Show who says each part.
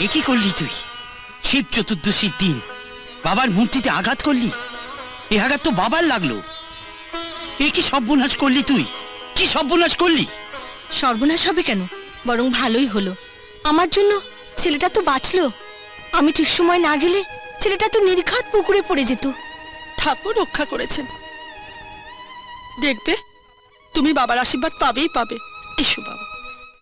Speaker 1: এ কি করলি তুই? শিব চতুর্দশীর দিন। বাবার মূর্তিতে আঘাত করলি? এ আঘাত তো বাবার লাগল। এ কি সর্বনাশ করলি তুই? কি সর্বনাশ করলি?
Speaker 2: সর্বনাশ হবে কেন? বরং ভালোই হলো। আমার জন্য ছেলেটা তো বাঁচলো। আমি ঠিক সময় না গেলে ছেলেটা তো নির্ঘাত পুকুরে পড়ে যেত।
Speaker 3: ঠাকুর রক্ষা করেছেন। দেখবে তুমি বাবার আশীর্বাদ পাবেই পাবে। এসো বাবা।